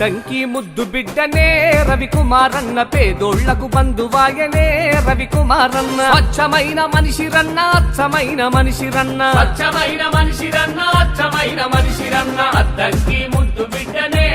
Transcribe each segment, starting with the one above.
తంకి ముద్దు బిడ్డనే రవికుమారన్న పేదోళ్ళకు బంధువాయనే రవికుమారన్న. అచ్చమైన మనిషి రన్న అచ్చమైన మనిషి రన్న అచ్చమైన మనిషి రన్న అచ్చమైన మనిషి రన్న తంకి ముద్దు బిడ్డనే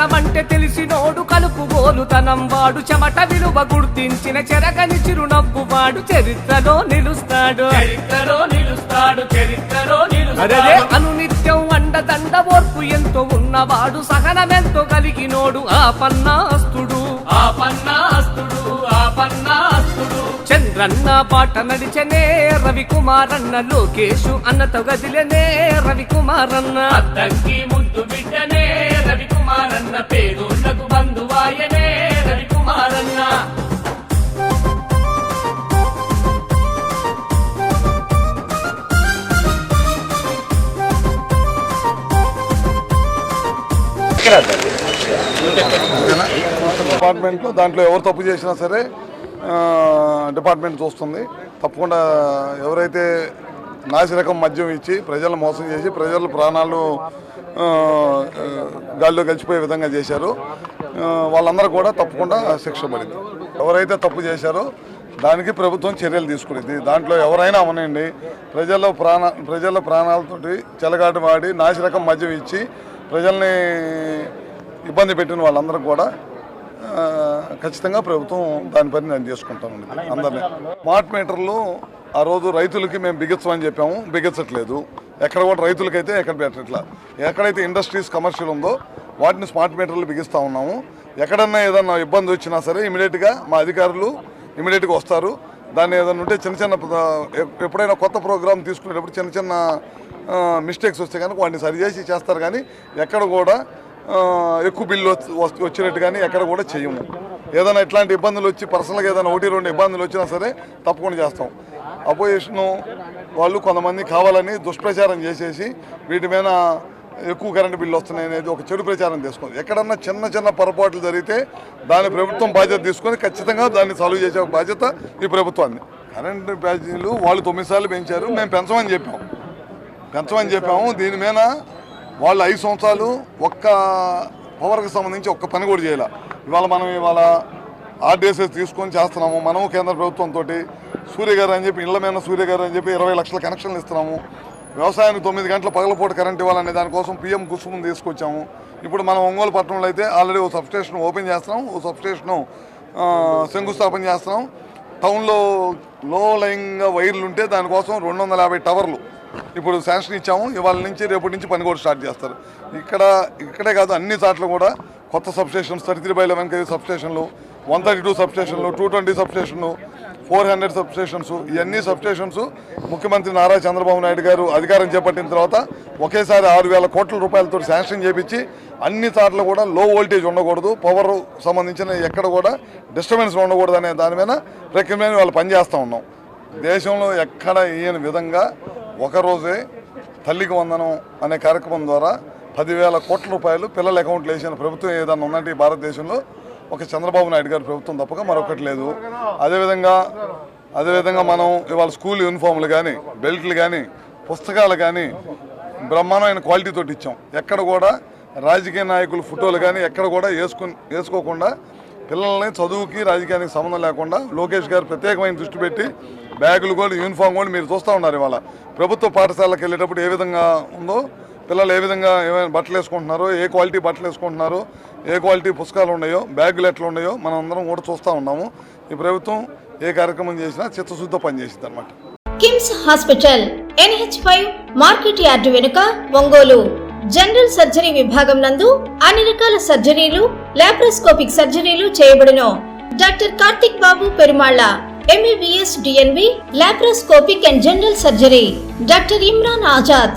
ఏ కష్టమంటే తెలిసినోడు కలుపు గోలుతనం వాడు చెమట విలువ గుర్తించిన చెరగని చిరునవ్వు వాడు చరిత్రలో నిలుస్తాడు. చరిత్రలో నిలుస్తాడు చరిత్రలో నిలుస్తాడు. అనునిత్యం అండదండ ఓర్పు ఎంతో ఉన్నవాడు సహనమెంతో కలిగినోడు ఆ పన్నాస్తుడు. ఆ పన్నాస్తుడు ఆ పన్నాస్తుడు. చంద్రన్న పాట నడిచనే రవికుమారన్న లోకేషు అన్నతో గదిలనే రవికుమారన్న. అద్దంకి ముద్దు బిడ్డనే రవికుమారన్న పేదోళ్ళకు బంధువాయనే రవికుమారన్న డిపార్ట్మెంట్లో దాంట్లో ఎవరు తప్పు చేసినా సరే డిపార్ట్మెంట్ చూస్తుంది. తప్పకుండా ఎవరైతే నాసిరకం మద్యం ఇచ్చి ప్రజలను మోసం చేసి ప్రజల ప్రాణాలు గాల్లో కలిసిపోయే విధంగా చేశారు. వాళ్ళందరూ కూడా తప్పకుండా శిక్ష పడింది. ఎవరైతే తప్పు చేశారో దానికి ప్రభుత్వం చర్యలు తీసుకునేది. దాంట్లో ఎవరైనా అవనండి. ప్రజల ప్రాణ ప్రజల ప్రాణాలతోటి చెలగాటు వాడి నాసిరకం మద్యం ఇచ్చి ప్రజల్ని ఇబ్బంది పెట్టిన వాళ్ళందరూ కూడా ఖచ్చితంగా ప్రభుత్వం దాని పని నేను చేసుకుంటాను అందరినీ. స్మార్ట్ మీటర్లు ఆ రోజు రైతులకి మేము బిగించమని చెప్పాము. బిగించట్లేదు ఎక్కడ కూడా రైతులకైతే ఎక్కడ పెట్టట్లా. ఎక్కడైతే ఇండస్ట్రీస్ కమర్షియల్ ఉందో వాటిని స్మార్ట్ మీటర్లు బిగిస్తూ ఉన్నాము. ఎక్కడన్నా ఏదన్నా ఇబ్బంది వచ్చినా సరే ఇమీడియట్గా మా అధికారులు ఇమీడియట్గా వస్తారు. దాన్ని ఏదైనా ఉంటే చిన్న చిన్న ఎప్పుడైనా కొత్త ప్రోగ్రామ్ తీసుకునేటప్పుడు చిన్న చిన్న మిస్టేక్స్ వస్తే కనుక వాటిని సరిచేసి చేస్తారు కానీ ఎక్కడ కూడా ఎక్కువ బిల్లు వచ్చి- వచ్చినట్టు కానీ ఎక్కడ కూడా చేయము. ఏదైనా ఇట్లాంటి ఇబ్బందులు వచ్చి పర్సనల్గా ఏదైనా ఒకటి రెండు ఇబ్బందులు వచ్చినా సరే తప్పకుండా చేస్తాం. అపోజిషను వాళ్ళు కొంతమంది కావాలని దుష్ప్రచారం చేసేసి వీటి మీద ఎక్కువ కరెంటు బిల్లు వస్తున్నాయి అనేది ఒక చెడు ప్రచారం తీసుకుంది ఎక్కడన్నా చిన్న చిన్న పొరపాట్లు జరిగితే దాని ప్రభుత్వం బాధ్యత తీసుకొని ఖచ్చితంగా దాన్ని సాల్వ్ చేసే బాధ్యత ఈ ప్రభుత్వాన్ని. కరెంటు ప్యాకేజీలు వాళ్ళు తొమ్మిది సార్లు పెంచారు మేము పెంచమని చెప్పాం. పెంచమని చెప్పాము. దీని మీద వాళ్ళు ఐదు సంవత్సరాలు ఒక్క పవర్కి సంబంధించి ఒక్క పని కూడా చేయాలి. ఇవాళ మనం ఇవాళ ఆర్డీఎస్ఎస్ తీసుకొని చేస్తున్నాము. మనము కేంద్ర ప్రభుత్వంతో సూర్య గారు అని చెప్పి ఇళ్ళ మీద సూర్య గారు అని చెప్పి ఇరవై లక్షల కనెక్షన్లు ఇస్తున్నాము. వ్యవసాయానికి తొమ్మిది గంటల పగలపూట కరెంట్ ఇవ్వాలనే దానికోసం పిఎం కుసుమం తీసుకొచ్చాము. ఇప్పుడు మనం ఒంగోలు పట్టణంలో అయితే ఆల్రెడీ ఓ సబ్స్టేషన్ ఓపెన్ చేస్తున్నాం. ఓ సబ్స్టేషను శంకుస్థాపన చేస్తున్నాం. టౌన్లో లో లైన్గా వైర్లు ఉంటే దానికోసం రెండు వందల యాభై టవర్లు ఇప్పుడు శాంక్షన్ ఇచ్చాము. ఇవాళ నుంచి రేపటి నుంచి పని కూడా స్టార్ట్ చేస్తారు. ఇక్కడ ఇక్కడే కాదు అన్ని చోట్ల కూడా కొత్త substations thirty three by eleven KG సబ్స్టేషన్లు one thirty two సబ్స్టేషన్లు టూ ట్వంటీ సబ్స్టేషన్లు ఫోర్ హండ్రెడ్ సబ్స్టేషన్స్ ఇవన్నీ సబ్స్టేషన్స్ ముఖ్యమంత్రి నారా చంద్రబాబు నాయుడు గారు అధికారం చేపట్టిన తర్వాత ఒకేసారి ఆరు వేల కోట్ల రూపాయలతో శాంక్షన్ చేపించి అన్ని చోట్ల కూడా లో వోల్టేజ్ ఉండకూడదు పవర్ సంబంధించిన ఎక్కడ కూడా డిస్టర్బెన్స్ ఉండకూడదు అనే దాని మీద ప్రక్రియ వాళ్ళు పనిచేస్తూ ఉన్నాం. దేశంలో ఎక్కడ ఈయన విధంగా ఒకరోజే తల్లికి వందనం అనే కార్యక్రమం ద్వారా పదివేల కోట్ల రూపాయలు పిల్లల అకౌంట్లో వేసిన ప్రభుత్వం ఏదైనా ఉందంటే ఈ భారతదేశంలో ఒక చంద్రబాబు నాయుడు గారి ప్రభుత్వం తప్పక మరొకటి లేదు. అదేవిధంగా అదేవిధంగా మనం ఇవాళ స్కూల్ యూనిఫామ్లు కానీ బెల్ట్లు కానీ పుస్తకాలు కానీ బ్రహ్మాండమైన క్వాలిటీ తోటి ఇచ్చాం. ఎక్కడ కూడా రాజకీయ నాయకుల ఫోటోలు కానీ ఎక్కడ కూడా వేసుకుని వేసుకోకుండా పిల్లల్ని చదువుకి రాజకీయానికి సంబంధం లేకుండా లోకేష్ గారు ప్రత్యేకమైన దృష్టి పెట్టి బ్యాగులు కూడా యూనిఫామ్ కూడా మీరు చూస్తూ ఉన్నారు ఇవాళ. ప్రభుత్వ పాఠశాలకు వెళ్ళేటప్పుడు ఏ విధంగా ఉందో పిల్లలు ఏ విధంగా ఏమైనా బట్టలు వేసుకుంటున్నారో ఏ క్వాలిటీ బట్టలు వేసుకుంటున్నారో ఏ క్వాలిటీ పుస్తకాలు ఉన్నాయో బ్యాగులు ఎట్లా ఉన్నాయో మనం అందరం కూడా చూస్తూ ఉన్నాము. ఈ ప్రభుత్వం ఏ కార్యక్రమం చేసినా చిత్తశుద్ధితో పనిచేసింది అనమాట KIMS hospital NH five market yard వెనుక ఒంగోలు. జనరల్ సర్జరీ విభాగం నందు అన్ని రకాల సర్జరీలు లాప్రోస్కోపిక్ సర్జరీలు చేయబడును. Doctor Karthik Babu Perumalla MBBS DNB laparoscopic and general surgery. Doctor Imran Azad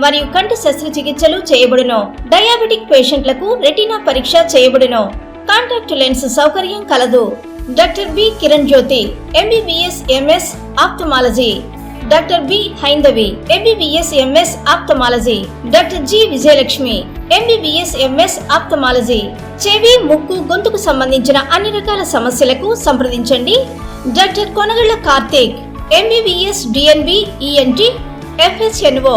మరియు కంటి శస్త్రచికిత్సలు చేయబడును. డయాబెటిక్ పేషెంట్లకు రెటీనా పరీక్ష చేయబడును. కాంటాక్ట్ లెన్స్ సౌకర్యం కలదు. Doctor B Kiran Jyothi MBBS MS ophthalmology doctor B Haindavi MBBS MS ophthalmology doctor G Vijayalakshmi MBBS MS ophthalmology చెవి ముక్కు గొంతుకు సంబంధించిన అన్ని రకాల సమస్యలకు సంప్రదించండి. Doctor Konagalla Karthik MBBS DNB ENT FHNO